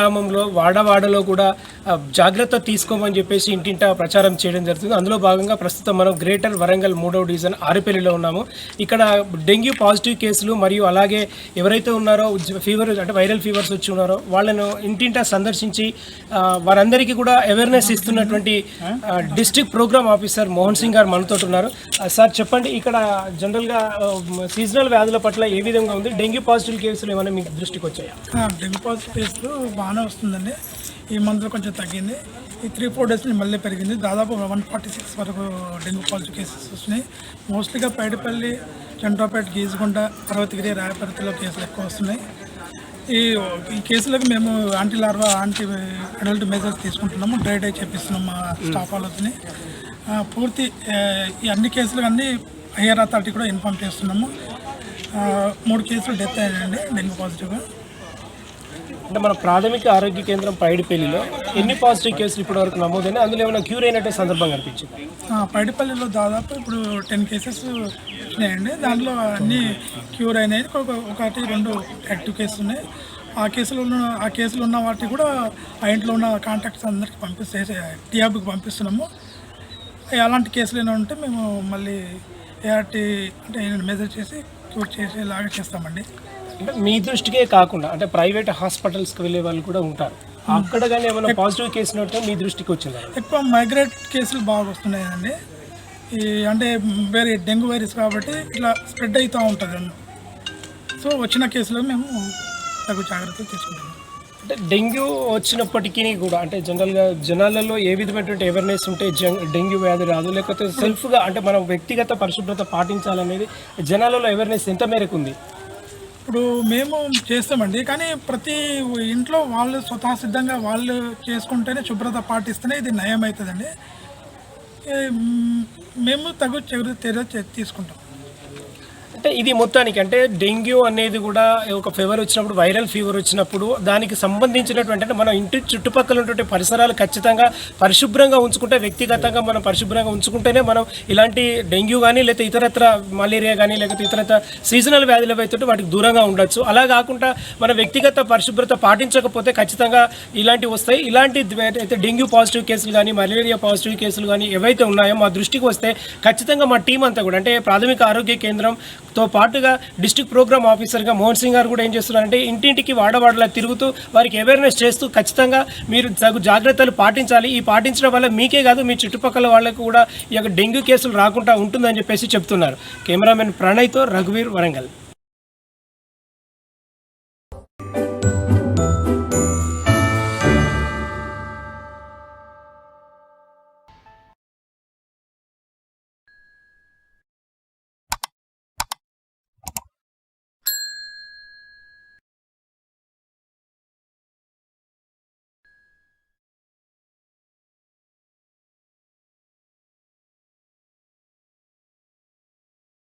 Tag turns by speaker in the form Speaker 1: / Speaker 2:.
Speaker 1: గ్రామంలో వాడవాడలో కూడా జాగ్రత్త తీసుకోమని చెప్పేసి ఇంటింటా ప్రచారం చేయడం జరుగుతుంది. అందులో భాగంగా ప్రస్తుతం మనం గ్రేటర్ వరంగల్ మూడవ డివిజన్ ఆరిపల్లిలో ఉన్నాము. ఇక్కడ డెంగ్యూ పాజిటివ్ కేసులు మరియు అలాగే ఎవరైతే ఉన్నారో ఫీవర్ అంటే వైరల్ ఫీవర్స్ వచ్చి ఉన్నారో వాళ్ళను ఇంటింటా సందర్శించి వారందరికీ కూడా అవేర్నెస్ ఇస్తున్నటువంటి district programme officer Mohan Singh గారు మనతో ఉన్నారు. సార్ చెప్పండి ఇక్కడ జనరల్గా సీజనల్ వ్యాధుల పట్ల ఏ విధంగా ఉంది? డెంగ్యూ పాజిటివ్ కేసులు ఏమైనా మీకు దృష్టికి వచ్చాయా?
Speaker 2: డెంగ్యూ పాజిటివ్ కేసులు బాగానే వస్తుందండి. ఈ మంత్లో కొంచెం తగ్గింది. ఈ త్రీ ఫోర్ డేస్ మళ్ళీ పెరిగింది. దాదాపు వన్ ఫార్టీ సిక్స్ వరకు డెంగ్యూ పాజిటివ్ కేసెస్ వస్తున్నాయి. మోస్ట్లీగా పైడిపల్లి చంద్రపేట గీజుకుంట పర్వతగిరి రాయపర్తిలో కేసులు ఎక్కువ వస్తున్నాయి. ఈ ఈ కేసులకు మేము anti larva anti adult measures తీసుకుంటున్నాము. డ్రై డై చేపిస్తున్నాం మా స్టాఫ్ వాళ్ళని పూర్తి ఈ అన్ని కేసులు అన్నీ హయ్యర్ అథారిటీ కూడా ఇన్ఫామ్ చేస్తున్నాము. మూడు కేసులు డెత్ అయ్యాయండి డెంగ్యూ పాజిటివ్గా.
Speaker 1: అంటే మన ప్రాథమిక ఆరోగ్య కేంద్రం పైడిపల్లిలో ఎన్ని పాజిటివ్ కేసులు ఇప్పటి వరకు నమోదైనా అందులో ఏమైనా క్యూర్ అయినట్టు సందర్భం కనిపించింది?
Speaker 2: ఆ, పైడిపల్లిలో దాదాపు ఇప్పుడు టెన్ కేసెస్ ఉన్నాయండి. దాంట్లో అన్నీ క్యూర్ అయినాయి. ఒక- ఒకటి రెండు యాక్టివ్ కేసులు ఉన్నాయి. ఆ కేసులు ఉన్న ఆ కేసులు ఉన్న వాటికి కూడా ఆ ఇంట్లో ఉన్న కాంటాక్ట్స్ అందరికి పంపిస్తే టీఆర్బీకి పంపిస్తున్నాము. అలాంటి కేసులు ఏమైనా ఉంటే మేము మళ్ళీ ఏఆర్టీ అంటే మెజర్ చేసి క్యూర్ చేసేలాగా చేస్తామండి.
Speaker 1: అంటే మీ దృష్టికే కాకుండా అంటే ప్రైవేట్ హాస్పిటల్స్కి వెళ్ళే వాళ్ళు కూడా ఉంటారు. అక్కడ కానీ ఏమైనా పాజిటివ్ కేసు ఉన్నట్టు మీ దృష్టికి వచ్చిందా?
Speaker 2: ఎక్కువ మైగ్రేట్ కేసులు బాగా వస్తున్నాయండి. ఈ అంటే వేరే డెంగ్యూ వైరస్ కాబట్టి ఇట్లా స్ప్రెడ్ అవుతూ ఉంటుంది సో వచ్చిన కేసులో మేము తగు జాగ్రత్తలు తీసుకుంటాము
Speaker 1: అంటే డెంగ్యూ వచ్చినప్పటికీ కూడా అంటే జనరల్గా జనాలలో ఏ విధమైనటువంటి అవేర్నెస్ ఉంటే జం- డెంగ్యూ వ్యాధి రాదు. లేకపోతే సెల్ఫ్గా అంటే మనం వ్యక్తిగత పరిశుభ్రత పాటించాలనేది జనాలలో అవేర్నెస్ ఎంత మేరకు ఉంది?
Speaker 2: ఇప్పుడు మేము చేస్తామండి కానీ ప్రతి ఇంట్లో వాళ్ళు స్వతహా సిద్ధంగా వాళ్ళు చేసుకుంటేనే శుభ్రత పాటిస్తేనే ఇది నయం అవుతుందండి మేము తగు చర్య చర్య తీసుకుంటాం.
Speaker 1: అంటే ఇది మొత్తానికి అంటే డెంగ్యూ అనేది కూడా ఒక ఫీవర్ వచ్చినప్పుడు వైరల్ ఫీవర్ వచ్చినప్పుడు దానికి సంబంధించినటువంటి అంటే మన ఇంటి చుట్టుపక్కల ఉన్నటువంటి పరిసరాలు ఖచ్చితంగా పరిశుభ్రంగా ఉంచుకుంటే వ్యక్తిగతంగా మనం పరిశుభ్రంగా ఉంచుకుంటేనే మనం ఇలాంటి డెంగ్యూ కానీ లేకపోతే ఇతరత్ర మలేరియా కానీ లేకపోతే ఇతరత్ర సీజనల్ వ్యాధులు ఏవైతే వాటికి దూరంగా ఉండొచ్చు. అలా కాకుండా మన వ్యక్తిగత పరిశుభ్రత పాటించకపోతే ఖచ్చితంగా ఇలాంటివి వస్తాయి. ఇలాంటి అయితే డెంగ్యూ పాజిటివ్ కేసులు కానీ మలేరియా పాజిటివ్ కేసులు కానీ ఏవైతే ఉన్నాయో మా దృష్టికి వస్తే ఖచ్చితంగా మా టీం అంతా కూడా అంటే ప్రాథమిక ఆరోగ్య కేంద్రం తో పాటుగా డిస్టిక్ ప్రోగ్రామ్ ఆఫీసర్గా మోహన్ సింగ్ గారు కూడా ఏం చేస్తున్నారంటే ఇంటింటికి వాడవాడలా తిరుగుతూ వారికి అవేర్నెస్ చేస్తూ ఖచ్చితంగా మీరు తగు జాగ్రత్తలు పాటించాలి. ఈ పాటించడం వల్ల మీకే కాదు మీ చుట్టుపక్కల వాళ్ళకు కూడా ఈ యొక్క డెంగ్యూ కేసులు రాకుండా ఉంటుందని చెప్పేసి చెప్తున్నారు. కెమెరామెన్ ప్రణయ్తో రఘువీర్ వరంగల్.